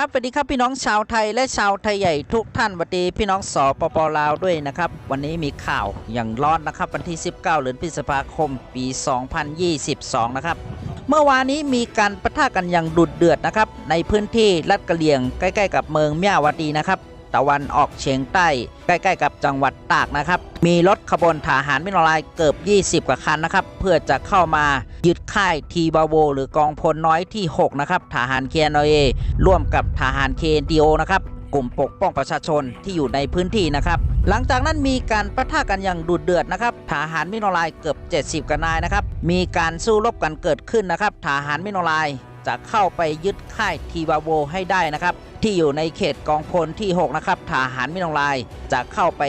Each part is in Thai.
ครับสวัสดีครับพี่น้องชาวไทยและชาวไทยใหญ่ทุกท่านสวัสดีพี่น้องสปปลาวด้วยนะครับ วันนี้มีข่าวอย่างร้อนนะครับ วันที่ 19เดือนพฤษภาคมปี 2022 นะครับ เมื่อวานนี้มีการปะทะกันอย่างดุดเดือดนะครับ ในพื้นที่ลัดกะเหลี่ยงใกล้ ๆ กับเมืองเมียวดีนะครับ ตะวันออกเฉียงใต้ ใกล้ ๆ กับจังหวัดตากนะครับ มีรถขบวนทหารมิโนลายเกือบ 20 กว่าคันนะครับ เพื่อจะเข้ามายึดค่ายทีบาโว หรือกองพลน้อยที่ 6 นะครับทหารเคียนเอร่วมกับทหารเคนดีโอนะครับกลุ่มปกป้องประชาชนที่อยู่ในพื้นที่นะครับ หลังจากนั้นมีการประทะกันอย่างดุเดือดนะครับทหารมิโนลายเกือบ 70กันนายนะครับ มีการสู้รบกันเกิดขึ้นนะครับทหารมิโนลายจะเข้าไปยึดค่ายทีบาโวให้ได้นะครับ ที่อยู่ในเขตกองพลที่ 6 นะครับทหารมิโนไลายจะเข้าไป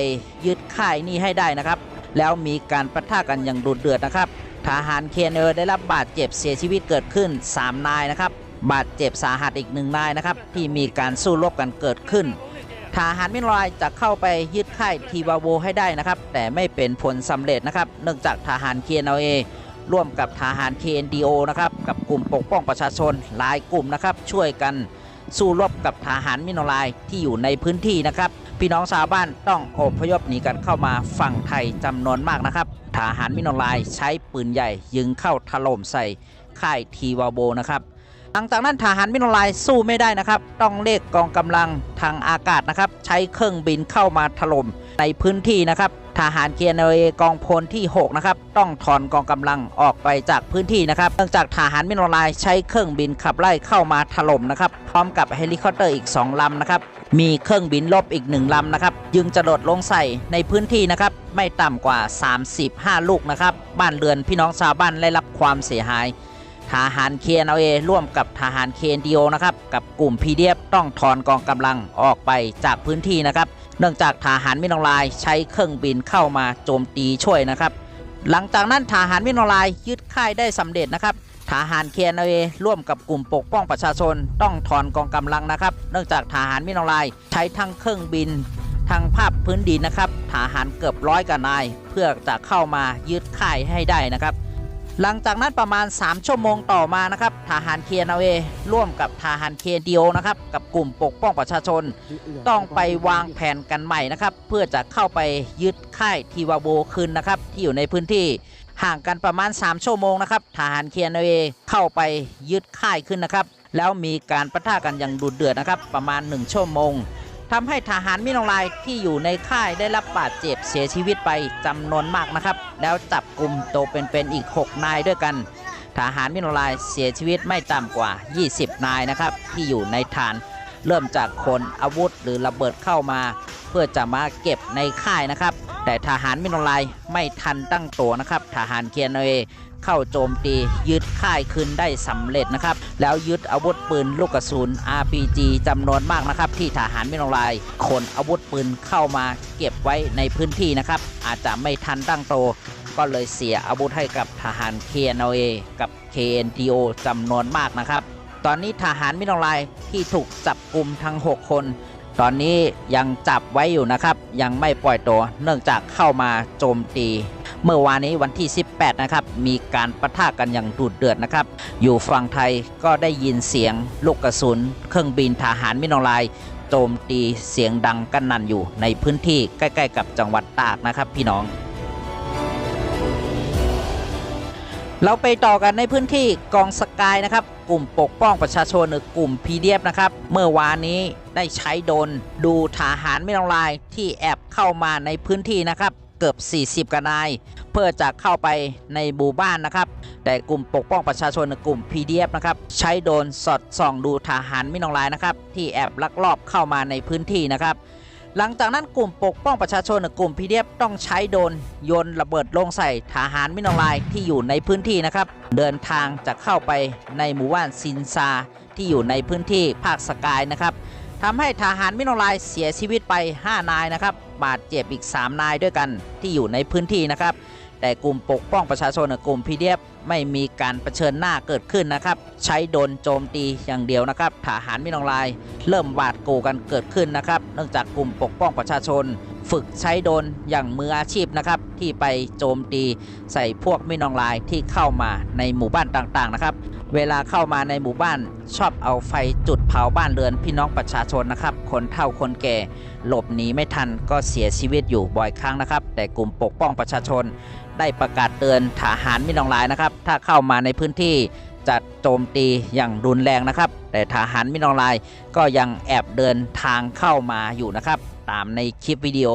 ยึดค่ายนี้ให้ได้นะครับ แล้วมีการปะทะกันอย่างดุเดือดนะครับทหารเคนเออได้รับบาดเจ็บเสียชีวิตเกิดขึ้น 3 นายนะครับ บาดเจ็บสาหัสอีกหนึ่งนายนะครับ ที่มีการสู้รบกันเกิดขึ้นทหารมิโนไลายจะเข้าไปยึดค่ายทีบาโวให้ได้นะครับ แต่ไม่เป็นผลสำเร็จนะครับ เนื่องจากทหารเคนเอร่วมกับทหาร KNDO นะครับ กับกลุ่มปกป้องประชาชนหลายกลุ่มนะครับ ช่วยกัน สู้รบกับทหารมิโนไลายที่อยู่ในพื้นที่นะครับ พี่น้องชาวบ้านต้องอพยพหนีกันเข้ามาฝั่งไทยจำนวนมากนะครับทหารมิโนไลายใช้ปืนใหญ่ยิงเข้าถล่มใส่ค่ายทีวาโบนะครับ ลังจากนั้นทหารมิโนไลายสู้ไม่ได้นะครับ ต้องเลขกองกำลังทางอากาศนะครับ ใช้เครื่องบินเข้ามาถล่มในพื้นที่นะครับ ทหารเคียนเอกองพลที่ 6 นะครับ ต้องถอนกองกำลังออกไปจากพื้นที่นะครับ เนื่องจากทหารมิโนไลายใช้เครื่องบินขับไล่เข้ามาถล่มนะครับ พร้อมกับเฮลิคอปเตอร์อีก 2ลำนะครับมีเครื่องบินลบอีก1ลำนะครับยึงจะโดดลงใส่ในพื้นที่นะครับ ไม่ต่ำกว่า 35 ลูกนะครับ บ้านเรือนพี่น้องชาวบ้านได้รับความเสียหาย ทหารเคนเอร่วมกับทหารเคนดีโอนะครับกับกลุ่ม PDF ต้องถอนกองกำลังออกไปจากพื้นที่นะครับเนื่องจากทหารมิโนไลายใช้เครื่องบินเข้ามาโจมตีช่วยนะครับ หลังจากนั้นทหารมิโนไลายยึดค่ายได้สำเร็จนะครับทหารเคนเอร่วมกับกลุ่มปกป้องประชาชนต้องถอนกองกำลังนะครับ เนื่องจากทหารมิโนไลายใช้ทั้งเครื่องบินทางภาพพื้นดินนะครับทหารเกือบร้อยกว่านาย เพื่อจะเข้ามายึดค่ายให้ได้นะครับ หลังจากนั้นประมาณ 3 ชั่วโมงต่อมานะครับทหารเคียนเอร่วมกับทหารเคนดีโอนะครับกับกลุ่มปกป้องประชาชน ต้องไปวางแผนกันใหม่นะครับ เพื่อจะเข้าไปยึดค่ายทีวาโบคืนนะครับ ที่อยู่ในพื้นที่ห่างกันประมาณ 3 ชั่วโมงนะครับทหารเคียนเอเข้าไปยึดค่ายขึ้นนะครับ แล้วมีการประทะกันอย่างดุเดือดนะครับ ประมาณ 1 ชั่วโมง ทำให้ทหารมิโนลายที่อยู่ในค่ายได้รับบาดเจ็บเสียชีวิตไปจำนวนมากนะครับ แล้วจับกลุ่มโตเป็นๆอีก 6 นายด้วยกัน ทหารมิโนลายเสียชีวิตไม่ต่ำกว่า 20 นายนะครับ ที่อยู่ในฐาน เริ่มจากคนอาวุธหรือระเบิดเข้ามา เพื่อจะมาเก็บในค่ายนะครับ แต่ทหารมิโนไลายไม่ทันตั้งตัวนะครับ ทหารเคียนเอเข้าโจมตียึดค่ายคืนได้สำเร็จนะครับ แล้วยึดอาวุธปืนลูกกระสุน RPG จำนวนมากนะครับ ที่ทหารมิโนไลายขนอาวุธปืนเข้ามาเก็บไว้ในพื้นที่นะครับ อาจจะไม่ทันตั้งตัวก็เลยเสียอาวุธให้กับทหาร KNLA กับ KNDO จำนวนมากนะครับ ตอนนี้ทหารมิโนไลายที่ถูกจับกลุ่มทั้ง 6 คน ตอนนี้ยังจับไว้อยู่นะครับ ยังไม่ปล่อยตัวเนื่องจากเข้ามาโจมตี เมื่อวานนี้วันที่ 18 นะครับ มีการปะทะกันอย่างดุเดือดนะครับ อยู่ฝั่งไทยก็ได้ยินเสียงลูกกระสุน เครื่องบินทหารมิโนไลายโจมตีเสียงดังกันนันอยู่ในพื้นที่ใกล้ ๆ กับจังหวัดตากนะครับพี่น้อง เราไปต่อกันในพื้นที่กองสกายนะครับ กลุ่มปกป้องประชาชนหรือกลุ่ม PDF นะครับ เมื่อวานนี้ได้ใช้โดนดูทหารไม่ต้องลายที่แอบเข้ามาในพื้นที่นะครับ เกือบ 40กันนาย เพื่อจะเข้าไปในหมู่บ้านนะครับ แต่กลุ่มปกป้องประชาชนหรือกลุ่ม PDF นะครับใช้โดนสอดส่องดูทหารไม่ต้องลายนะครับ ที่แอบลักลอบเข้ามาในพื้นที่นะครับ หลังจากนั้นกลุ่มปกป้องประชาชนกลุ่มพิเดียบต้องใช้โดนโยนระเบิดลงใส่ทหารมิโนไลายที่อยู่ในพื้นที่นะครับ เดินทางจะเข้าไปในหมู่บ้านซินซาที่อยู่ในพื้นที่ภาคสกายนะครับทำให้ทหารมิโนไลายเสียชีวิตไป 5 นายนะครับ บาดเจ็บอีก 3 นายด้วยกันที่อยู่ในพื้นที่นะครับ แต่กลุ่มปกป้องประชาชนกับกลุ่มพีเดียบไม่มีการเผชิญหน้าเกิดขึ้นนะครับ ใช้โดนโจมตีอย่างเดียวนะครับทหารมิลองลาย เริ่มหวาดกลัวกันเกิดขึ้นนะครับ เนื่องจากกลุ่มปกป้องประชาชน ฝึกใช้โดนอย่างมืออาชีพนะครับที่ไปโจมตีใส่พวกมิลองลายที่เข้ามาในหมู่บ้านต่างๆนะครับ เวลาเข้ามาในหมู่บ้านชอบเอาไฟจุดเผาบ้านเรือนพี่น้องประชาชนนะครับ คนเฒ่าคนแก่ หลบหนีไม่ทันก็เสียชีวิตอยู่บ่อยครั้งนะครับ แต่กลุ่มปกป้องประชาชน ได้ประกาศเตือนทหารมินองลายนะครับ ถ้าเข้ามาในพื้นที่จะโจมตีอย่างรุนแรงนะครับ แต่ทหารมินองลายก็ยังแอบเดินทางเข้ามาอยู่นะครับ ตามในคลิปวิดีโอ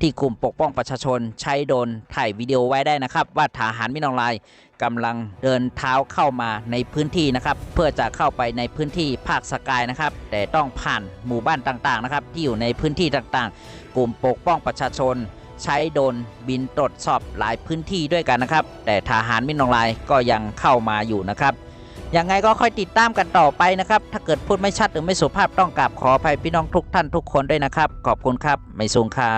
ที่กลุ่มปกป้องประชาชนใช้โดนถ่ายวิดีโอไว้ได้นะครับ ว่าทหารมินองลายกำลังเดินเท้าเข้ามาในพื้นที่นะครับ เพื่อจะเข้าไปในพื้นที่ภาคสกายนะครับ แต่ต้องผ่านหมู่บ้านต่างๆนะครับ ที่อยู่ในพื้นที่ต่างๆ กลุ่มปกป้องประชาชน ใช้โดนบินตรวจสอบหลายพื้นที่ด้วยกันนะครับ แต่ทหารมินองลายก็ยังเข้ามาอยู่นะครับยังไงก็ค่อยติดตามกันต่อไปนะครับ ถ้าเกิดพูดไม่ชัดหรือไม่สุภาพต้องกราบขออภัยพี่น้องทุกท่านทุกคนด้วยนะครับ ขอบคุณครับ ไม่สูงค่า